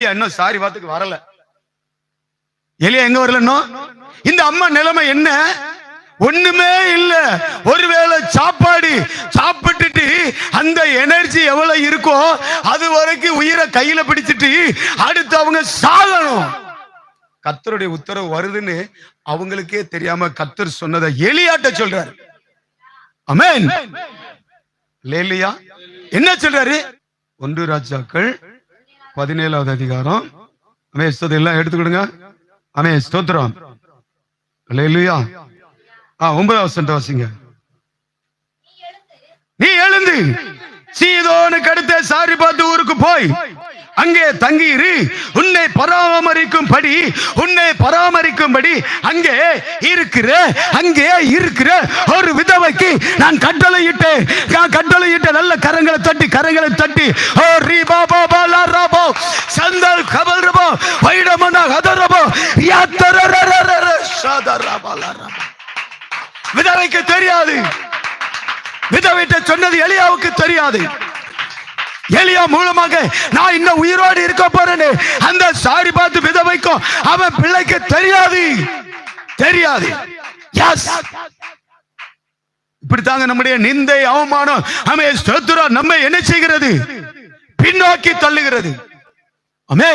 இன்னும் சாரி வாத்துக்கு வரல. எலியா எங்க வரல இன்னும்? இந்த அம்மா நிலைமை என்ன? ஒண்ணுமே இல்ல. ஒருவேளை சாப்பாடு சாப்பிட்டுட்டு அந்த எனர்ஜி எவ்வளவு இருக்கோ அது வரைக்கும் உயிரை கையில பிடிச்சிட்டு அடுத்து அவங்க சாகணும். கத்தருடைய உத்தரவு வருதுன்னு அவங்களுக்கே தெரியாம கத்தர் சொன்னதை எலியாட்ட சொல்றாரு. அமேன் லேலியா என்ன சொல்றாரு? ஒன்று ராஜாக்கள் பதினேழாவது அதிகாரம். அமே எல்லாம் எடுத்துக்கிடுங்க. அமே ஸ்தோத்திரம். இல்லையா ஆ ஒன்பதாவது வாசிங்க. நீ எழுந்து சீதோனுக்கு அடுத்த சாரி பார்த்து ஊருக்கு போய் அங்கே தங்கியிரு. உன்னை பராமரிக்கும்படி உன்னை பராமரிக்கும்படி அங்கே இருக்கிற அங்கே இருக்கிற ஒரு விதவைக்கு நான் கட்டளையிட்டேன். நான் கட்டளையிட்ட நல்ல கரங்களை தட்டி கரங்களை தட்டி ஓ ரீ பாபா பாலா ராபோ விதவைக்கு தெரியாது விதவைட்ட சொன்னது எலியாவுக்கு தெரியாது எலியா மூலமாக நான் இன்னும் உயிரோடு இருக்க போறேன்னு அந்த சாரி பார்த்து விதவைக்கும் அவன் பிள்ளைக்கு தெரியாது தெரியாது இப்படித்தாங்க நம்முடைய நிந்தை அவமானம் அமே ஸ்தோத்திரம் நம்மை என்ன செய்கிறது பின்னோக்கி தள்ளுகிறது